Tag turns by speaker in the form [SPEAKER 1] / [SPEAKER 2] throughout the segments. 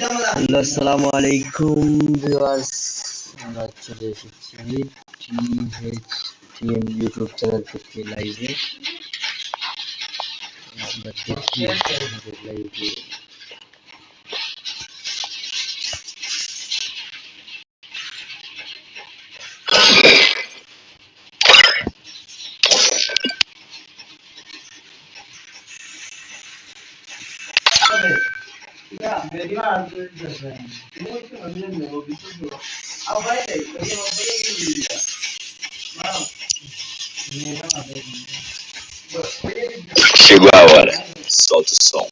[SPEAKER 1] Hello আসসালামু আলাইকুম viewers আমরা চলে এসেছি টিএইচ টিএম ইউটিউব চ্যানেল থেকে লাইভে আমরা দেখি আমাদের লাইভে
[SPEAKER 2] Chegou a hora. Solta o som.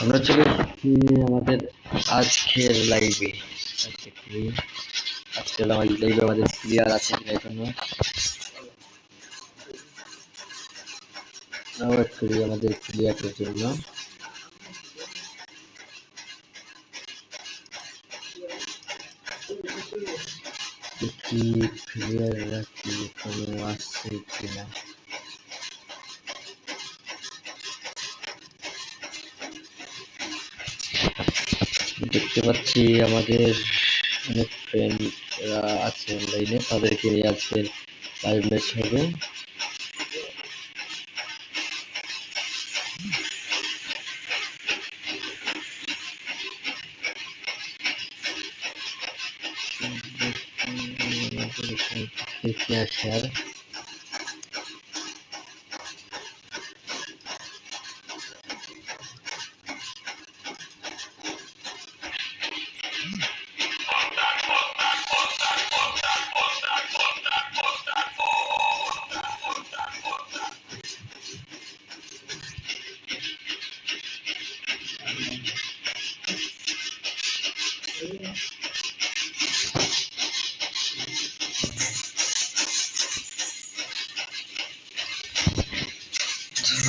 [SPEAKER 1] আমরা চলে এসেছি আমাদের আজকের লাইভে আজকের আমাদের লাইভে আমাদের প্লেয়ার আছে কিনা এখনো ওয়েট করি আমাদের প্লেয়ারের জন্য দেখি প্লেয়াররা কি এখনও আসছে কিনা দেখতে পাচ্ছি আমাদের অনেক ফ্রেন্ডরা আছে অনলাইনে তাদেরকে নিয়ে আজকের লাইভ ম্যাচ হবে। and click yes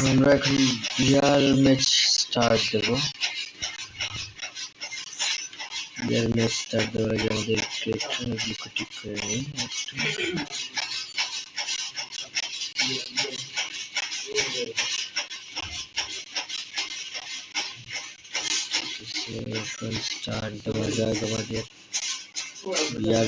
[SPEAKER 1] আমরা এখন বিয়ার ম্যাচ স্টার্ট দেব বিয়ার ম্যাচ স্টার্ট দেওয়ার আগে আমাদের ক্রিকেট ঠিক করে নিই একটু। এখন স্টার্ট দেওয়া যাক আমাদের বিয়ার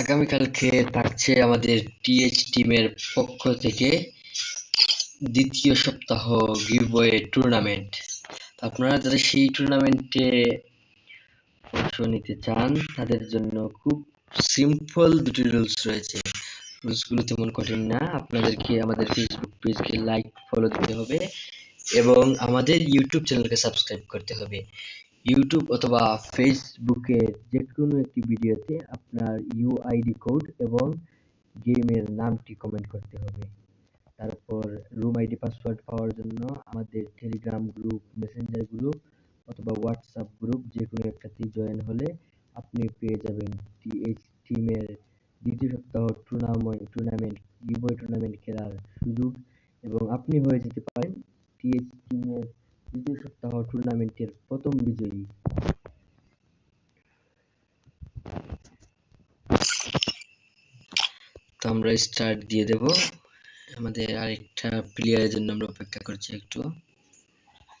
[SPEAKER 1] আগামীকালকে থাকছে আমাদের টিএইচ টিমের পক্ষ থেকে দ্বিতীয় সপ্তাহ গিভওয়ে টুর্নামেন্ট আপনারা যারা সেই টুর্নামেন্টে অংশ নিতে চান, তাদের জন্য খুব সিম্পল দুটি রুলস রয়েছে। রুলসগুলো তেমন কঠিন না। আপনাদেরকে আমাদের ফেসবুক পেজকে লাইক ফলো দিতে হবে এবং আমাদের ইউটিউব চ্যানেলকে সাবস্ক্রাইব করতে হবে। ইউটিউব অথবা ফেসবুকে যে কোনো একটি ভিডিওতে আপনার ইউআইডি কোড এবং গেমের নামটি কমেন্ট করতে হবে। তারপর রুম আইডি পাসওয়ার্ড পাওয়ার জন্য আমাদের টেলিগ্রাম গ্রুপ মেসেঞ্জার গ্রুপ অথবা হোয়াটসঅ্যাপ গ্রুপ যে কোনো একটাতেই জয়েন হলে আপনি পেয়ে যাবেন টিএইচ টিমের দ্বিতীয় সপ্তাহ টুর্নামেন্ট টুর্নামেন্ট গিভওয়ে টুর্নামেন্ট খেলার সুযোগ এবং আপনি হয়ে যেতে পারেন টিএইচ টিমের দ্বিতীয় সপ্তাহ টুর্নামেন্টের প্রথম বিজয়ী তো আমরা স্টার্ট দিয়ে দেব। আমাদের আরেকটা প্লেয়ারের জন্য আমরা অপেক্ষা করছি একটু।